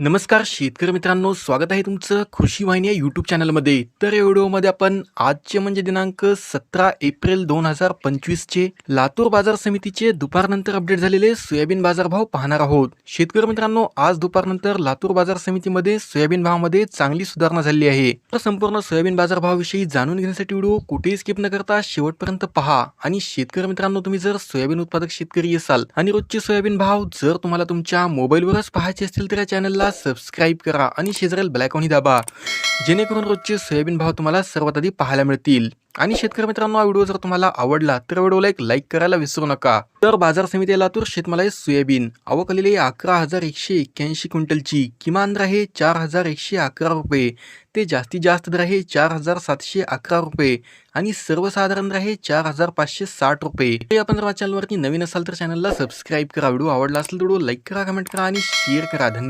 नमस्कार शेतकरी मित्रांनो स्वागत आहे तुमचं खुशी वाहिनी या यूट्यूब चॅनलमध्ये तर या व्हिडिओमध्ये आपण आजचे म्हणजे दिनांक सतरा एप्रिल दोन हजार पंचवीसचे लातूर बाजार समितीचे दुपारनंतर अपडेट झालेले सोयाबीन बाजारभाव पाहणार आहोत. शेतकरी मित्रांनो आज दुपारनंतर लातूर बाजार समितीमध्ये सोयाबीन भावामध्ये चांगली सुधारणा झाली आहे. तर संपूर्ण सोयाबीन बाजारभावाविषयी जाणून घेण्यासाठी व्हिडिओ कुठेही स्किप न करता शेवटपर्यंत पहा. आणि शेतकरी मित्रांनो तुम्ही जर सोयाबीन उत्पादक शेतकरी असाल आणि रोजचे सोयाबीन भाव जर तुम्हाला तुमच्या मोबाईलवरच पाहायचे असतील तर या चॅनलला सबस्क्राईब करा आणि शेजारील ब्लॅकॉनी दाबा. जेणेकरून रोजचे सोयाबीन भाव तुम्हाला सर्वात आधी पाहायला मिळतील. आणि शेतकरी मित्रांनो हा व्हिडिओ जर तुम्हाला आवडला तर व्हिडिओला एक लाईक करायला विसरू नका. तर बाजार समिती लातूर शेतमालाय सोयाबीन. आवक आलेली अकरा हजार एकशे एक्क्याऐंशी क्विंटलची. किमान दर आहे चार हजार एकशे अकरा रुपये. ते जास्तीत जास्त दर आहे चार हजार सातशे अकरा रुपये. आणि सर्वसाधारण दर आहे चार हजार पाचशे साठ रुपये. तरी आपण जर चॅनलवरती नवीन असाल तर चॅनलला सबस्क्राईब करा. व्हिडिओ आवडला असेल तर व्हिडिओ लाईक करा कमेंट करा आणि शेअर करा. धन्यवाद.